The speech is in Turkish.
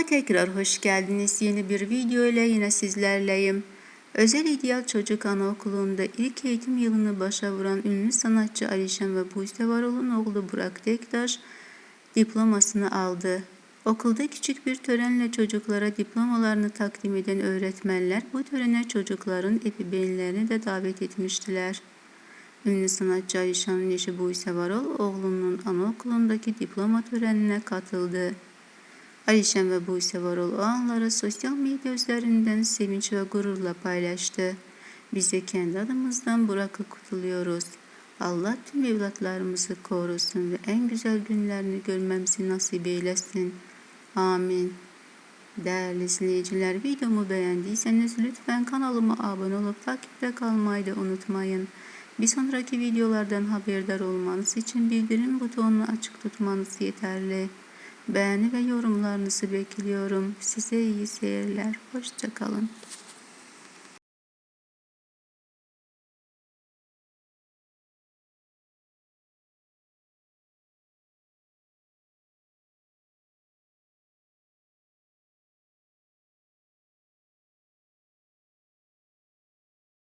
Kanalıma tekrar hoş geldiniz. Yeni bir video ile yine sizlerleyim. Özel İdeal Çocuk Anaokulu'nda ilk eğitim yılını başa vuran ünlü sanatçı Alişan ve Buse Varol'un oğlu Burak Tektaş diplomasını aldı. Okulda küçük bir törenle çocuklara diplomalarını takdim eden öğretmenler bu törene çocukların ebeveynlerini de davet etmiştiler. Ünlü sanatçı Alişan'ın eşi Buse Varol oğlunun anaokulundaki diploma törenine katıldı. Alişan ve Buse Varol o anları sosyal medya üzerinden sevinç ve gururla paylaştı. Biz de kendi adımızdan Burak'ı kutluyoruz. Allah tüm evlatlarımızı korusun ve en güzel günlerini görmemizi nasip eylesin. Amin. Değerli izleyiciler videomu beğendiyseniz lütfen kanalıma abone olup takipte kalmayı da unutmayın. Bir sonraki videolardan haberdar olmanız için bildirim butonunu açık tutmanız yeterli. Beğeni ve yorumlarınızı bekliyorum. Size iyi seyirler. Hoşçakalın.